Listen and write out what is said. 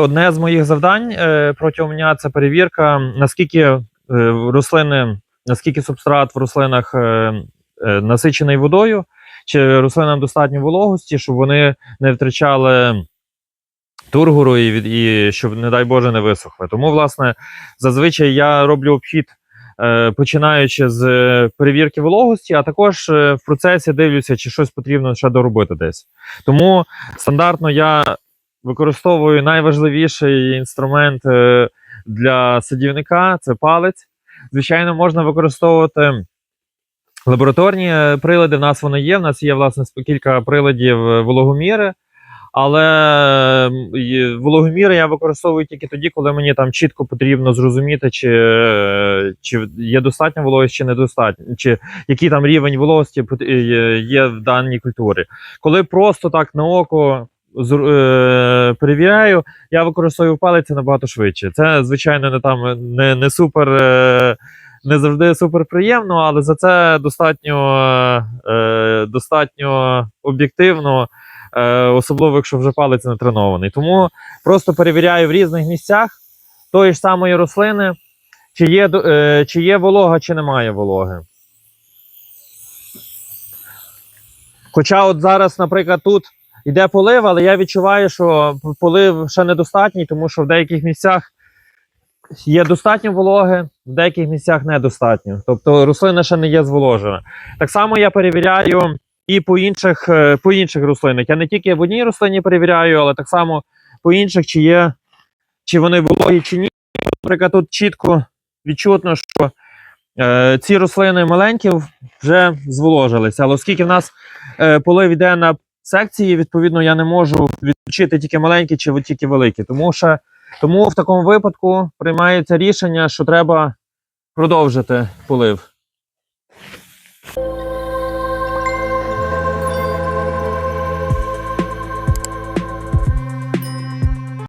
Одне з моїх завдань е, протягом дня це перевірка, наскільки е, рослини, наскільки субстрат в рослинах е, насичений водою, чи рослинам достатньо вологості, щоб вони не втрачали тургору і, і щоб, не дай Боже, не висохли. Тому, власне, зазвичай я роблю обхід, починаючи з е, перевірки вологості, а також е, в процесі дивлюся, чи щось потрібно ще доробити десь. Тому стандартно я використовую найважливіший інструмент е, для садівника це палець. Звичайно, можна використовувати лабораторні е, прилади. В нас вони є. В нас є власне кілька приладів е, вологоміри. Але вологоміри я використовую тільки тоді, коли мені там чітко потрібно зрозуміти, чи, е, чи є достатня вологість, чи недостатньо, чи який там рівень вологості е, є в даній культурі. Коли просто так на око е, перевіряю, я використовую палець набагато швидше. Це, звичайно, не там не, не супер. Не завжди супер приємно, але за це достатньо, достатньо об'єктивно, е, особливо якщо вже палець не тренований. Тому просто перевіряю в різних місцях тої ж самої рослини, чи є, е, чи є волога, чи немає вологи. Хоча от зараз, наприклад, тут йде полив, але я відчуваю, що полив ще недостатній, тому що в деяких місцях є достатньо вологи, в деяких місцях недостатньо. Тобто рослина ще не є зволожена. Так само я перевіряю і по інших, е, по інших рослинах. Я не тільки в одній рослині перевіряю, але так само по інших, чи є, чи вони вологі, чи ні. Наприклад, тут чітко відчутно, що е, ці рослини маленькі вже зволожилися. Але оскільки в нас е, полив йде на секції, відповідно, я не можу відключити тільки маленькі чи тільки великі. Тому що тому в такому випадку приймається рішення, що треба продовжити полив.